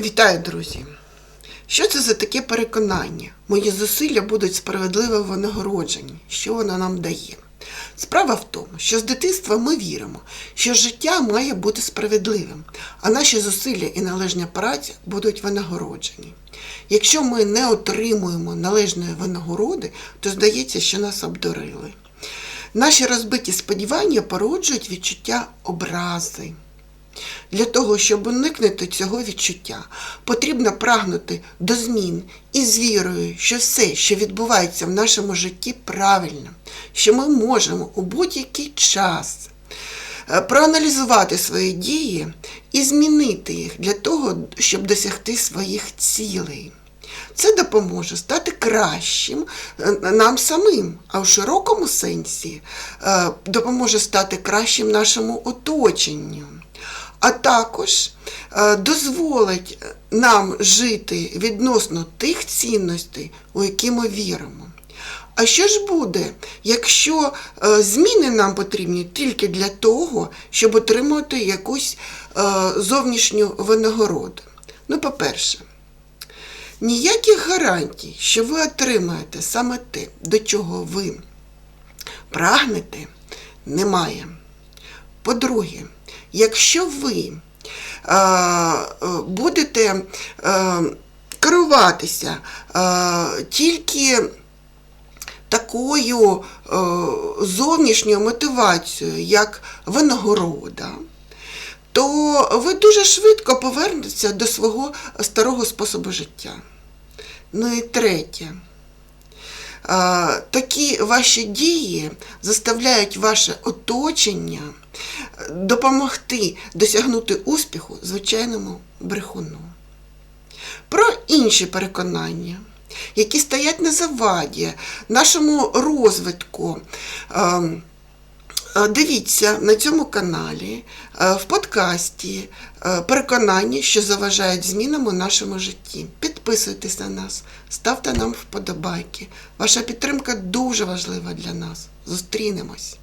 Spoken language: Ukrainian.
Вітаю, друзі! Що це за таке переконання? Мої зусилля будуть справедливо винагороджені. Що воно нам дає? Справа в тому, що з дитинства ми віримо, що життя має бути справедливим, а наші зусилля і належна праця будуть винагороджені. Якщо ми не отримуємо належної винагороди, то здається, що нас обдурили. Наші розбиті сподівання породжують відчуття образи. Для того, щоб уникнути цього відчуття, потрібно прагнути до змін і з вірою, що все, що відбувається в нашому житті, правильно, що ми можемо у будь-який час е, проаналізувати свої дії і змінити їх для того, щоб досягти своїх цілей. Це допоможе стати кращим е, нам самим, а в широкому сенсі е, допоможе стати кращим нашому оточенню а також е, дозволить нам жити відносно тих цінностей, у які ми віримо. А що ж буде, якщо е, зміни нам потрібні тільки для того, щоб отримати якусь е, зовнішню винагороду? Ну, по-перше, ніяких гарантій, що ви отримаєте саме те, до чого ви прагнете, немає. По-друге, якщо ви е, будете е, керуватися е, тільки такою зовнішньою мотивацією, як винагорода, то ви дуже швидко повернетеся до свого старого способу життя. Ну і третє. Такі ваші дії заставляють ваше оточення допомогти досягнути успіху звичайному брехуну. Про інші переконання, які стоять на заваді нашому розвитку. е, е, Дивіться на цьому каналі, е, в подкасті е, переконання, що заважають змінам у нашому житті. Підписуйтесь на нас, ставте нам вподобайки. Ваша підтримка дуже важлива для нас. Зустрінемось!